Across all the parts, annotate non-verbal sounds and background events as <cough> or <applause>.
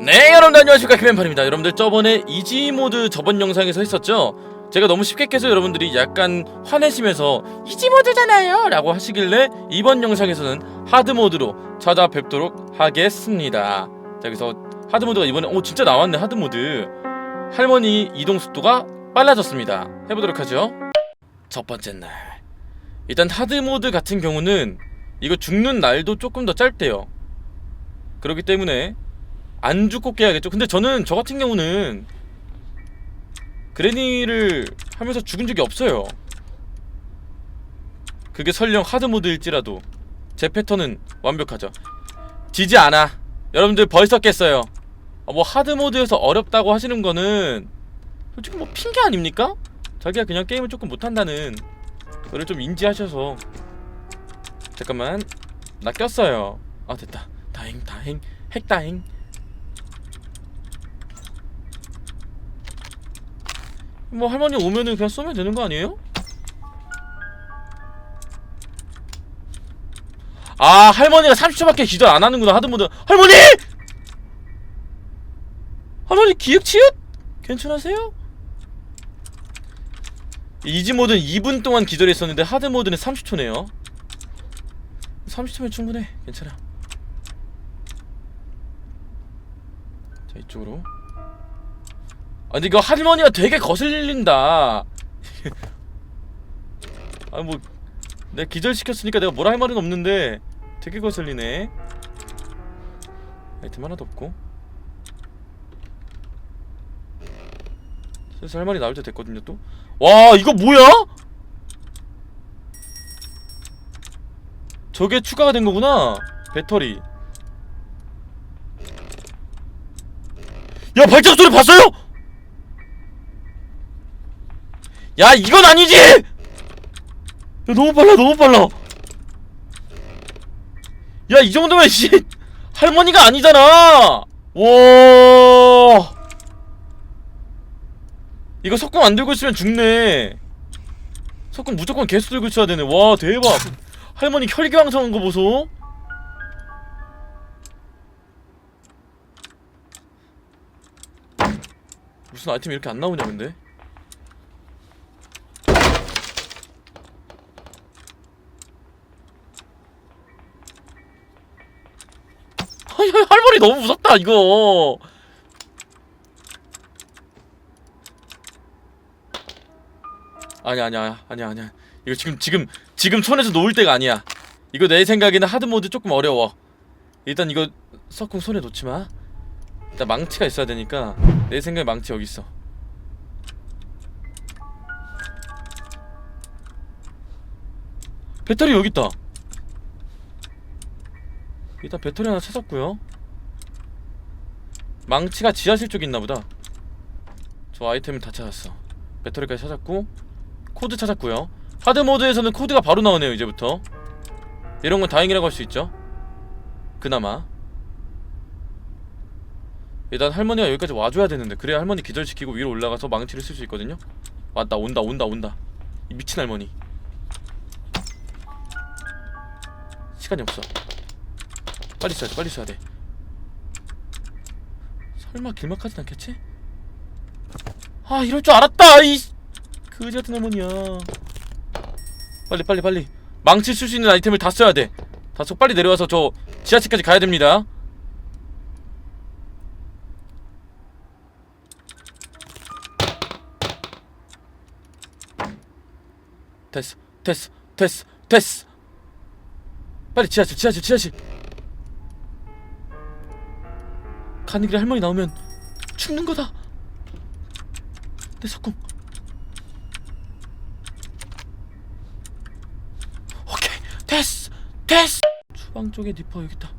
네 여러분들 안녕하십니까? 김앤팔입니다. 여러분들 저번에 이지모드 저번 영상에서 했었죠? 제가 너무 쉽게 깨서 여러분들이 약간 화내시면서 이지모드잖아요! 라고 하시길래 이번 영상에서는 하드모드로 찾아뵙도록 하겠습니다. 자 그래서 하드모드가 이번에 오 진짜 나왔네 하드모드. 할머니 이동 속도가 빨라졌습니다. 해보도록 하죠. 첫 번째 날. 일단 하드모드 같은 경우는 이거 죽는 날도 조금 더 짧대요. 그렇기 때문에 안 죽고 깨야겠죠. 근데 저는 저 같은 경우는 그레니를 하면서 죽은 적이 없어요. 그게 설령 하드 모드일지라도 제 패턴은 완벽하죠. 지지 않아. 여러분들 벌써 깼어요. 아, 뭐 하드 모드에서 어렵다고 하시는 거는 솔직히 뭐 핑계 아닙니까? 자기가 그냥 게임을 조금 못한다는 그걸 좀 인지하셔서 잠깐만 나 꼈어요. 아 됐다. 다행 다행 핵 다행. 뭐 할머니 오면은 그냥 쏘면 되는 거 아니에요? 아 할머니가 30초밖에 기절 안 하는구나 하드모드 할머니! 할머니 기획 치읓? 괜찮으세요? 이지 모드는 2분 동안 기절했었는데 하드 모드는 30초네요 30초면 충분해 괜찮아 자 이쪽으로 아 근데 이거 할머니가 되게 거슬린다. <laughs> 아 뭐 내가 기절시켰으니까 내가 뭐라 할 말은 없는데 되게 거슬리네. 아이템 하나도 없고. 슬슬 할머니 나올 때 됐거든요 또 와 이거 뭐야? 저게 추가가 된 거구나 배터리. 야 발작 소리 봤어요? 야 이건 아니지! 야 너무 빨라 너무 빨라. 야 이 정도면 씨 할머니가 아니잖아! 와. 이거 석궁 안 들고 있으면 죽네. 석궁 무조건 개수 들고 있어야 되네. 와 대박. 할머니 혈기왕성한 거 보소. 무슨 아이템이 이렇게 안 나오냐 근데 <laughs> 할머니 너무 무섭다 이거. 아니야 아니야 아니야 아니야. 이거 지금 지금 지금 손에서 놓을 때가 아니야. 이거 내 생각에는 하드모드 조금 어려워. 일단 이거 석궁 손에 놓지 마. 일단 망치가 있어야 되니까 내 생각에 망치 여기 있어. 배터리 여기 있다 일단 배터리 하나 찾았고요. 망치가 지하실 쪽에 있나 보다. 저 아이템을 다 찾았어. 배터리까지 찾았고 코드 찾았고요. 하드 모드에서는 코드가 바로 나오네요 이제부터. 이런 건 다행이라고 할 수 있죠. 그나마. 일단 할머니가 여기까지 와줘야 되는데 그래야 할머니 기절시키고 위로 올라가서 망치를 쓸 수 있거든요. 왔다 온다 온다 온다. 이 미친 할머니. 시간이 없어 빨리 써야 돼 빨리 써야 돼. 설마 길막하진 않겠지? 아 이럴 줄 알았다 이 그지 같은 할머니야 빨리 빨리 빨리. 망치 쓸 수 있는 아이템을 다 써야 돼. 다소 빨리 내려와서 저 지하철까지 가야 됩니다. 됐어 됐어 됐어 됐어. 빨리 지하철 지하철 지하철 가는 길에 할머니 나오면 죽는 거다. 내 석궁. 오케이 됐어 됐어 주방 쪽에 니퍼 여기 있다.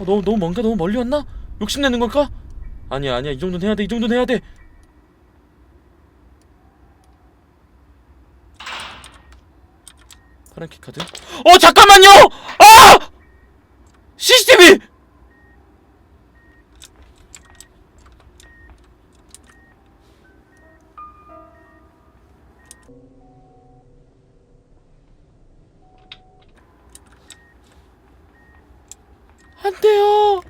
어, 너무 너무 뭔가? 너무 멀리 왔나? 욕심내는 걸까? 아니야 아니야. 이 정도는 해야 돼이 정도는 해야 돼. 파란 키카드? 어 잠깐만요! 아! CCTV 안 돼요!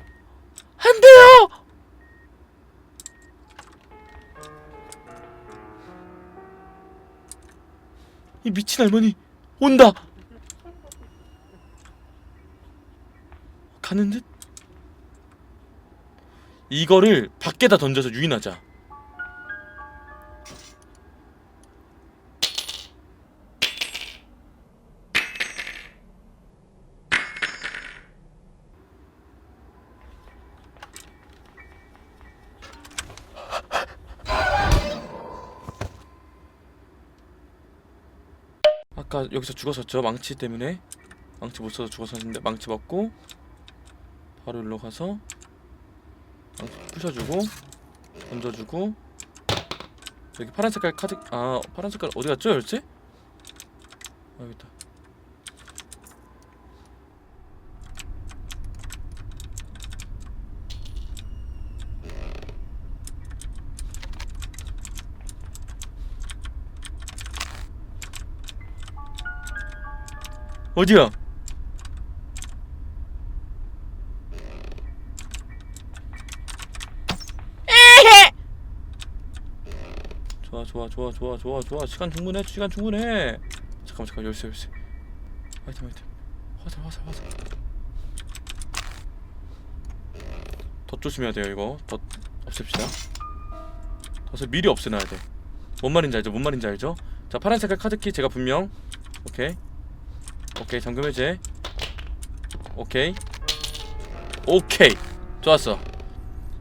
안 돼요! 이 미친 할머니 온다. 가는 듯? 이거를 밖에다 던져서 유인하자. 아까 여기서 죽었었죠? 망치 때문에? 망치 못 써서 죽었었는데 망치 먹고 바로 일로 가서 망치 부셔주고 던져주고 여기 파란 색깔 카드 아 파란 색깔 어디 갔죠? 열쇠? 아, 여기 있다 어디야? 좋아 좋아 좋아 좋아 좋아 좋아. 시간 충분해? 시간 충분해. 잠깐만 잠깐 열쇠 열쇠. 화이팅 화이팅. 화살 화살 화살. 더 조심해야 돼요 이거. 더 없앱시다. 덫을 미리 없애놔야 돼뭔 말인지 알죠? 뭔 말인지 알죠? 자 파란 색깔 카드키 제가 분명. 오케이 오케이 잠금 해제. 오케이. 오케이. 좋았어.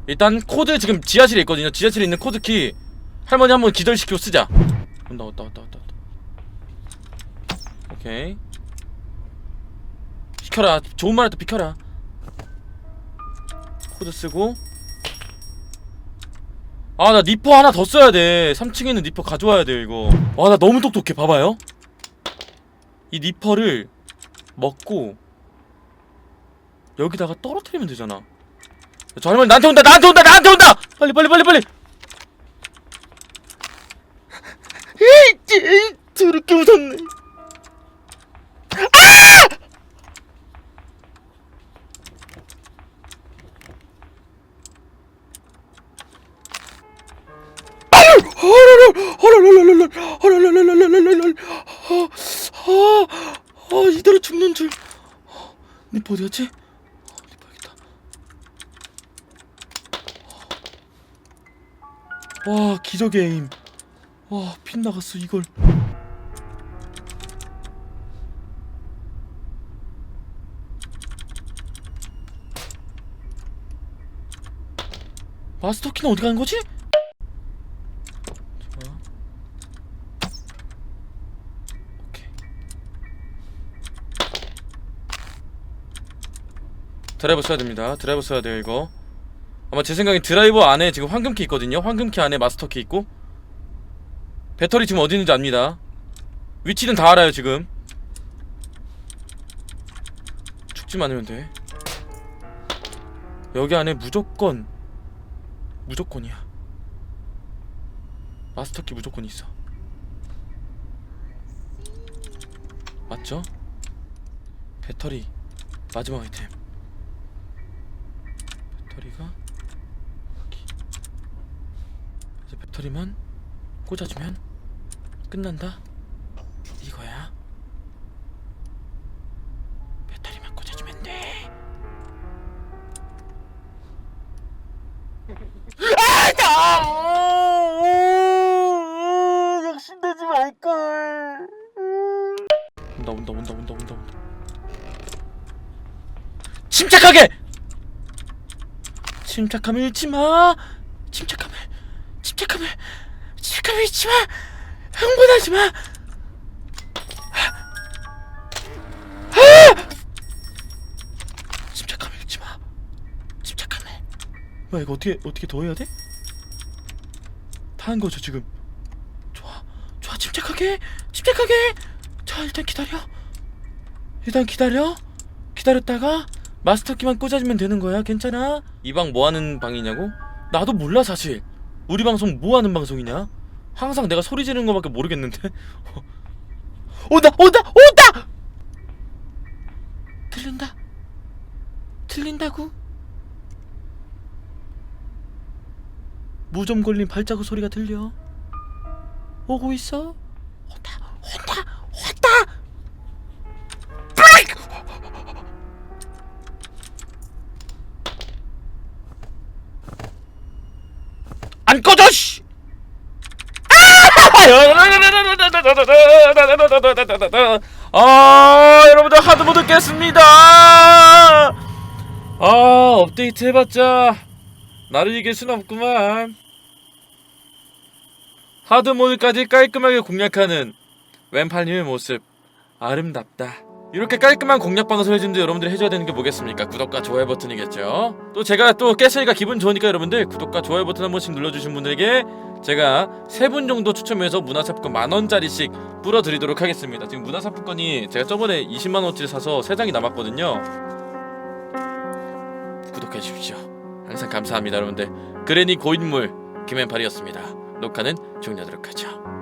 일단 코드 지금 지하실에 있거든요. 지하실에 있는 코드키 할머니 한번 기절시키고 쓰자. 온다 왔다 왔다 왔다 왔다. 오케이. 비켜라. 좋은 말 할 때 비켜라. 코드 쓰고. 아 나 니퍼 하나 더 써야 돼. 3층에 있는 니퍼 가져와야 돼요 이거. 와 나 너무 똑똑해. 봐봐요 이 니퍼를 먹고 여기다가 떨어뜨리면 되잖아 저 할머니 나한테 온다 나한테 온다 나한테 온다 빨리 빨리 빨리 빨리 에이 에이 더럽게 무섭네 허랄랄랄랄 허랄랄랄랄랄랄 아, 아, 이대로 죽는 줄. 니퍼 어디 갔지? 어, 니퍼 여기 있다. 와, 기적의 에임. 와, 핀 나갔어 이걸. 마스터 키는 어디 가는 거지? 자. 오케이. 드라이버 써야 됩니다. 드라이버 써야 돼요 이거. 아마 제 생각엔 드라이버 안에 지금 황금키 있거든요. 황금키 안에 마스터키 있고 배터리 지금 어디 있는지 압니다. 위치는 다 알아요 지금. 죽지만 않으면 돼. 여기 안에 무조건 무조건이야. 마스터키 무조건 있어. 맞죠? 배터리 마지막 아이템. 배터리가 여기. 이제 배터리만 꽂아주면 끝난다. 침착함을 잃지 마. 침착함을 침착함을 침착함을 잃지 마. 흥분하지 마. 아! 침착함을 잃지 마. 침착함을. 뭐야 이거 어떻게 어떻게 더 해야 돼? 다 한 거죠 지금. 좋아 좋아 침착하게 침착하게. 자 일단 기다려. 일단 기다려. 기다렸다가 마스터키만 꽂아주면 되는 거야. 괜찮아? 이 방 뭐 하는 방이냐고? 나도 몰라 사실. 우리 방송 뭐 하는 방송이냐? 항상 내가 소리 지르는 거밖에 모르겠는데 <laughs> 온다 온다 온다 들린다 들린다고 무좀 걸린 발자국 소리가 들려 오고 있어 온다 온다 아 여러분들 하드모드 깼습니다 아 업데이트 해봤자 나를 이길 순 없구만 하드모드까지 깔끔하게 공략하는 왼팔님의 모습 아름답다 이렇게 깔끔한 공략 방송 해주는데 여러분들이 해줘야 되는 게 뭐겠습니까? 구독과 좋아요 버튼이겠죠. 또 제가 또 깼으니까 기분 좋으니까 여러분들 구독과 좋아요 버튼 한 번씩 눌러주신 분들에게 제가 세 분 정도 추첨해서 문화상품권 만 원짜리씩 뿌려드리도록 하겠습니다. 지금 문화상품권이 제가 저번에 20만 원어치 사서 세 장이 남았거든요. 구독해 주십시오. 항상 감사합니다, 여러분들. 그레니 고인물 김앤팔이었습니다. 녹화는 종료하도록 하죠.